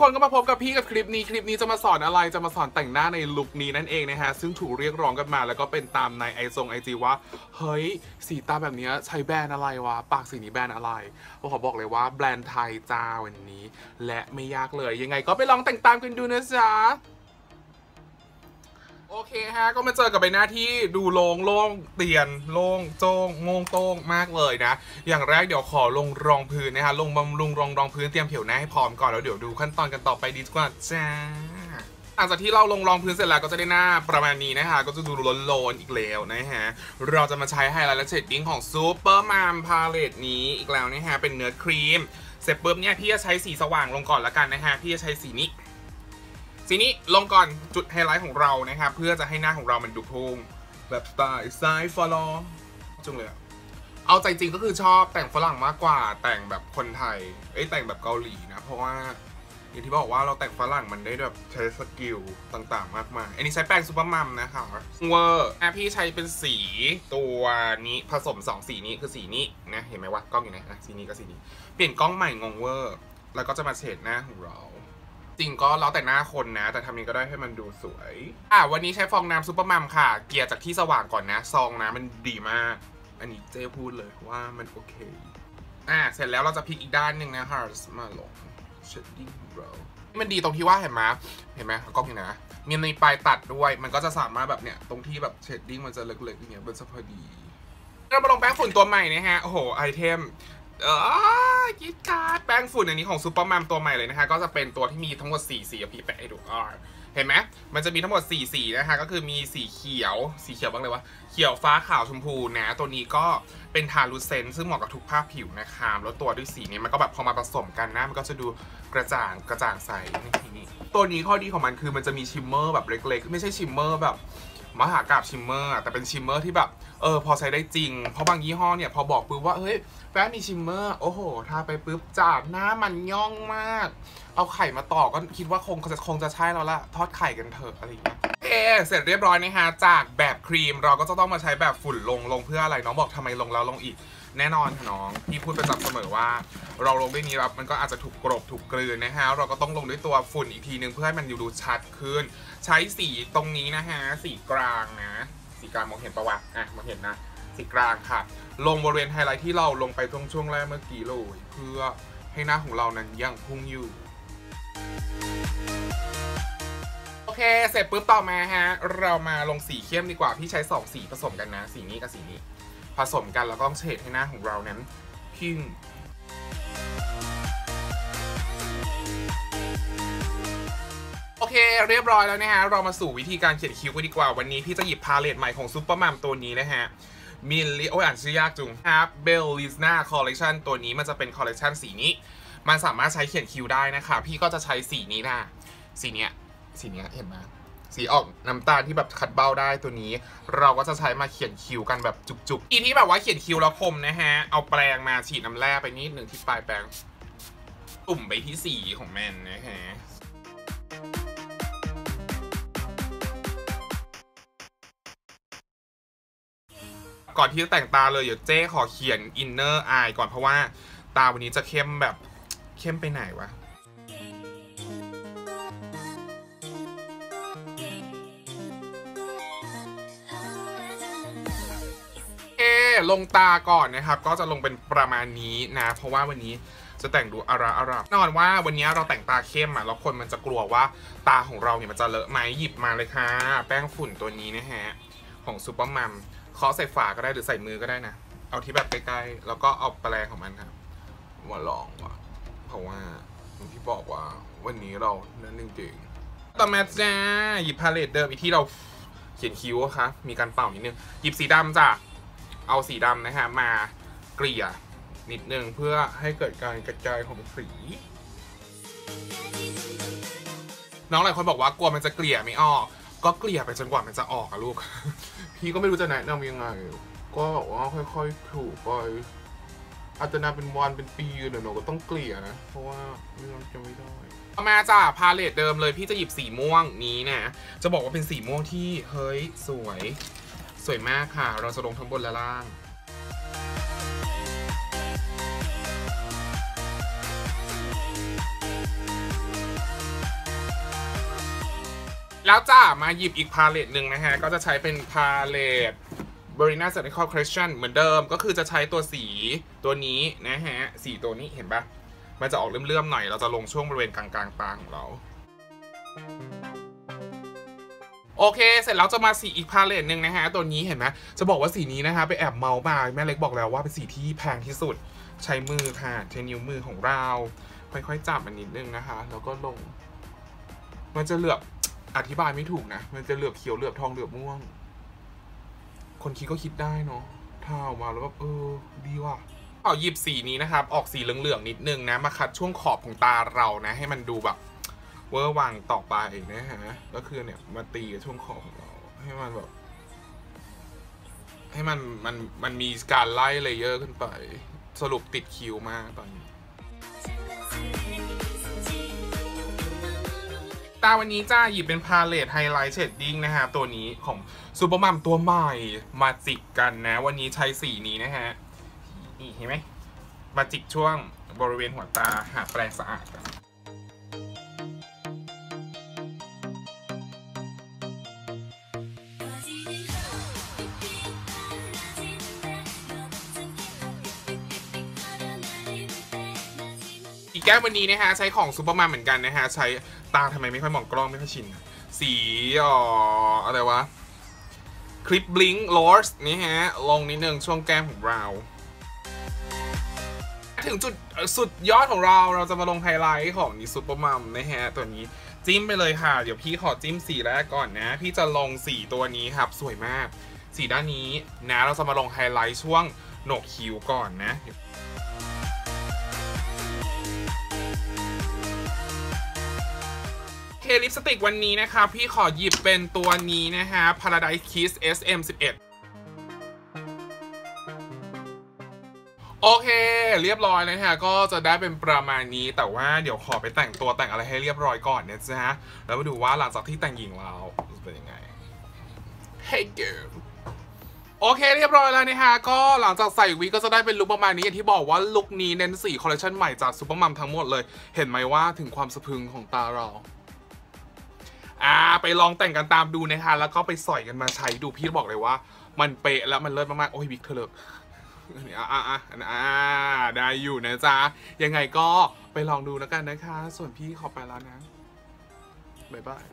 คนก็มาพบกับพี่กับคลิปนี้คลิปนี้จะมาสอนอะไรจะมาสอนแต่งหน้าในลุคนี้นั่นเองนะฮะซึ่งถูกเรียกร้องกันมาแล้วก็เป็นตามในไอซงไอจีว่าเฮ้ยสีตาแบบนี้ใช้แบรนด์อะไรวะปากสีนี้แบรนด์อะไรก็ขอบอกเลยว่าแบรนด์ไทยจ้าวันนี้ และไม่ยากเลยยังไงก็ไปลองแต่งตามกันดูนะจ๊ะ โอเคฮะ ก็มาเจอกับใบหน้าที่ดูโลงโล่งเตียน โล่งโจ้งงงโต้งมากเลยนะ อย่างแรกเดี๋ยวขอลงรองพื้นนะฮะลงบำรุงรองรองพื้นเตรียมผิวหน้าให้พร้อมก่อนแล้วเดี๋ยวดูขั้นตอนกันต่อไปดีกว่าจ้าหลังจากที่เราลงรองพื้นเสร็จแล้วก็จะได้หน้าประมาณนี้นะคะก็จะดูโลนๆอีกแล้วนะฮะ เราจะมาใช้ไฮไลท์และเชดดิ้งของซูเปอร์มามพาเลตนี้อีกแล้วนะฮะเป็นเนื้อครีม เสร็จปุ๊บเนี่ยพี่จะใช้สีสว่างลงก่อนละกันนะฮะพี่จะใช้สีนี้ สีนี้ลงก่อนจุดไฮไลท์ของเรานะครับ เพื่อจะให้หน้าของเรามันดูพุ่งแบบสไตล์ไซฟอลอจุงเลยอะเอาใจจริงก็คือชอบแต่งฝรั่งมากกว่าแต่งแบบคนไทยเอ้ยแต่งแบบเกาหลีนะ เพราะว่าอย่างที่บอกว่าเราแต่งฝรั่งมันได้แบบใช้สกิลต่างๆ มากมาย อันนี้ใช้แป้งซูเปอร์มัมนะคะเวอร์แอพี่ใช้เป็นสีตัวนี้ผสม 2 สีนี้คือสีนี้นะเห็นไหมว่ากล้องอยู่ไหนนะสีนี้กับสีนี้ เปลี่ยนกล้องใหม่งงเวอร์ แล้วก็จะมาเฉดหน้าของเรา จริงก็แล้วแต่หน้าคนนะ แต่ทำนี้ก็ได้ให้มันดูสวย อะวันนี้ใช้ฟองน้ำซูเปอร์มัมค่ะ เกลี่ยจากที่สว่างก่อนนะ ซองน้ำมันดีมาก อันนี้เจ๊พูดเลยว่ามันโอเค อะเสร็จแล้วเราจะพลิกอีกด้านหนึ่งนะฮะมาลงเชดดิ้งเรมันดีตรงที่ว่าเห็นไหมเห็นไหมกล้องเห็นนะมีในปลายตัดด้วย มันก็จะสามารถแบบเนี้ยตรงที่แบบเชดดิ้งมันจะเล็กๆอย่างเงี้ยมันจะพอดีเรามาลงแป้งฝุ่นตัวใหม่นะฮะ โอ้โห ไอเทม เออกิฟต์การ์ดแป้งฝุ่นอันนี้ของซูเปอร์แมัมตัวใหม่เลยนะฮะก็จะเป็นตัวที่มีทั้งหมด4สีพี่แปะให้ดูอ่าเห็นไหมมันจะมีทั้งหมด4สีนะฮะก็คือมีสีเขียวสีเขียวบ้างเลยวะเขียวฟ้าขาวชมพูนะตัวนี้ก็เป็นทาลูเซนซึ่งเหมาะกับทุกภาพผิวนะคะแล้วตัวด้วยสีนี้มันก็แบบพอมาผสมกันนะมันก็จะดูกระจ่างกระจ่างใสนี่ ตัวนี้ข้อดีของมันคือมันจะมีชิมเมอร์แบบเล็กๆ ไม่ใช่ชิมเมอร์แบบมหากราบชิมเมอร์แต่เป็นชิมเมอร์ที่แบบเออพอใช้ได้จริง เพราะบางยี่ห้อเนี่ยพอบอกปุ๊บว่าเฮ้ยแป้งมีชิมเมอร์โอ้โหทาไปปุ๊บจาดหน้ามันย่องมาก เอาไข่มาต่อก็คิดว่าคงจะคงจะใช่แล้วล่ะ ทอดไข่กันเถอะอะไรอย่างเงี้ยโอเคเสร็จเรียบร้อยนะฮะจากแบบครีมเราก็จะต้องมาใช้แบบฝุ่นลงลงเพื่ออะไรน้องบอกทำไมลงแล้วลงอีก แน่นอนค่ะน้อง พี่พูดประจำเสมอว่า เราลงด้วยนี้แล้วมันก็อาจจะถูกกรบถูกกลืนนะฮะ เราก็ต้องลงด้วยตัวฝุ่นอีกทีนึงเพื่อให้มันดูชัดขึ้น ใช้สีตรงนี้นะฮะ สีกลางนะ สีกลางมองเห็นปะวะอะมองเห็นนะ สีกลางค่ะ ลงบริเวณไฮไลท์ที่เราลงไปตรงช่วงแรกเมื่อกี้เลยเพื่อให้หน้าของเรานั้นยังพุ่งอยู่โอเค เสร็จปุ๊บต่อมาฮะ เรามาลงสีเข้มดีกว่า พี่ใช้2สีผสมกันนะ สีนี้กับสีนี้ สมกันแล้วก็ต้องเฉดให้หน้าของเรานั้นพิ้งโอเค เรียบร้อยแล้วนะฮะ เรามาสู่วิธีการเขียนคิ้วกันดีกว่า วันนี้พี่จะหยิบพาเลตใหม่ของซูเปอร์มัมตัวนี้นะฮะมิลลิโอ้ยอ่านชื่อยากจุงครับเบลลิสนาคอลเลคชันตัวนี้มันจะเป็นคอลเลคชันสีนี้ มันสามารถใช้เขียนคิ้วได้นะคะ พี่ก็จะใช้สีนี้นะ สีเนี้ย สีเนี้ยเห็นไหม สีออกน้ำตาลที่แบบขัดเบ้าได้ตัวนี้ เราก็จะใช้มาเขียนคิ้วกันแบบจุกๆ อีที่แบบว่าเขียนคิ้วแล้วคมนะฮะ เอาแปรงมาฉีดน้ำแร่ไปนิดหนึ่งที่ปลายแปรงตุ่มไปที่สีของแมนนะฮะก่อนที่จะแต่งตาเลยเดี๋ยวเจ้ขอเขียนอินเนอร์อายก่อนเพราะว่าตาวันนี้จะเข้มแบบเข้มไปไหนวะ เอลงตาก่อนนะครับ ก็จะลงเป็นประมาณนี้นะ เพราะว่าวันนี้จะแต่งดูอาราอาราแน่นอนว่าวันนี้เราแต่งตาเข้มอะแล้วคนมันจะกลัวว่าตาของเราเนี่ยมันจะเลอะไหมหยิบมาเลยค่ะ แป้งฝุ่นตัวนี้นะฮะ ของซูเปอร์มัมเคาะใส่ฝาก็ได้หรือใส่มือก็ได้นะ เอาที่แบบใกล้ๆ แล้วก็เอาแปรงของมันครับมาลองว่ะ เพราะว่าอย่างที่บอกว่าวันนี้เรานั่นจริงๆต่อมาจ้าหยิบพาเลตเดิมอีกที่เราเขียนคิ้วอะคะมีการเป่านิดนึงหยิบสีดำจ้ะ เอาสีดำนะฮะมาเกลี่ยนิดนึงเพื่อให้เกิดการกระจายของสี น้องหลายคนบอกว่ากลัวมันจะเกลี่ยไม่ออก ก็เกลี่ยไปจนกว่ามันจะออกอะลูก พี่ก็ไม่รู้จะแนะนำยังไง ก็บอกว่าค่อยๆถูไปอาจจะนานเป็นวันเป็นปีเดี๋ยวหนูก็ต้องเกลี่ยนะ เพราะว่าไม่งั้นจะไม่ได้มาจ้าพาเลตเดิมเลยพี่จะหยิบสีม่วงนี้นะ จะบอกว่าเป็นสีม่วงที่เฮ้ยสวย สวยมากค่ะ เราจะลงทั้งบนและล่าง แล้วจ้ามาหยิบอีกพาเลตหนึ่งนะฮะ ก็จะใช้เป็นพาเลต b r i n a c e r i c a l Collection เหมือนเดิมก็คือจะใช้ตัวสีตัวนี้นะฮะ สีตัวนี้เห็นปะมันจะออกเลื่อมๆหน่อย เราจะลงช่วงบริเวณกลางๆตาของเรา โอเค เสร็จแล้วจะมาสีอีกพาเลตหนึ่งนะฮะ ตัวนี้เห็นไหมจะบอกว่าสีนี้นะคะไปแอบเมาส์มาแม่เล็กบอกแล้วว่าเป็นสีที่แพงที่สุด ใช้มือค่ะใช้นิ้วมือของเรา ค่อยๆจับมันนิดนึงนะคะ แล้วก็ลง มันจะเหลือบอธิบายไม่ถูกนะ มันจะเหลือบเขียวเหลือบทองเหลือบม่วง คนคิดก็คิดได้เนาะถ้าออกมาแล้วแบบเออ ดีว่ะเอาหยิบสีนี้นะครับ ออกสีเหลืองๆนิดนึงนะ มาคัดช่วงขอบของตาเรานะ ให้มันดูแบบ เวอร์วังต่อไปนะฮะ ก็คือเนี่ยมาตีช่วงขอของเรา ให้มันแบบ ให้มันมันมันมีการไล่เลเยอร์ขึ้นไป สรุปติดคิวมากตอนนี้ตาวันนี้จ้าหยิบเป็นพาเลตไฮไลท์เชดดิ้งนะฮะ ตัวนี้ของซูเปอร์มัมตัวใหม่มาจิกกันนะ วันนี้ใช้สีนี้นะฮะ นี่เห็นไหมมาจิกช่วงบริเวณหัวตาหาแปรงสะอาดกัน อีแก้ววันนี้นะฮะใช้ของซูเปอร์มาเหมือนกันนะฮะใช้ตาทำไมไม่ค่อยมองกล้องไม่ค่อยชิน สีอ๋ออะไรวะ คลิปบลิงลอสนี่ฮะ ลงนิดนึงช่วงแก้มของเรา ถึงจุดสุดยอดของเราเราจะมาลงไฮไลท์ของนี่ซูเปอร์มัมนะฮะ ตัวนี้จิ้มไปเลยค่ะ เดี๋ยวพี่ขอจิ้มสีแรกก่อนนะ พี่จะลงสีตัวนี้ครับ สวยมาก สีด้านนี้นะเราจะมาลงไฮไลท์ช่วงโหนกคิ้วก่อนนะ ลิปสติกวันนี้นะครับพี่ขอหยิบเป็นตัวนี้นะฮะ Paradise Kiss SM11 โอเค เรียบร้อยนะฮะ ก็จะได้เป็นประมาณนี้ แต่ว่าเดี๋ยวขอไปแต่งตัวแต่งอะไรให้เรียบร้อยก่อนนะจ๊ะแล้วมาดูว่าหลังจากที่แต่งหญิงเราจะเป็นยังไง Hey girl โอเคเรียบร้อยแล้วนะฮะ ก็หลังจากใส่วิกก็จะได้เป็นลุคประมาณนี้อย่างที่บอกว่าลุคนี้เน้นสีคอลเลคชันใหม่จากซูเปอร์มัมทั้งหมดเลย เห็นไหมว่าถึงความสะพึงของตาเรา อ่าไปลองแต่งกันตามดูนะคะแล้วก็ไปสอยกันมาใช้ดูพี่บอกเลยว่า มันเป๊ะแล้วมันเลิศมากๆโอ้ยบิ๊กเธอเลิกอ่อ่าอ่าอ่าได้อยู่นะจ๊ะยังไงก็ไปลองดูแล้วกันนะคะ ส่วนพี่ขอไปแล้วนะบ๊ายบาย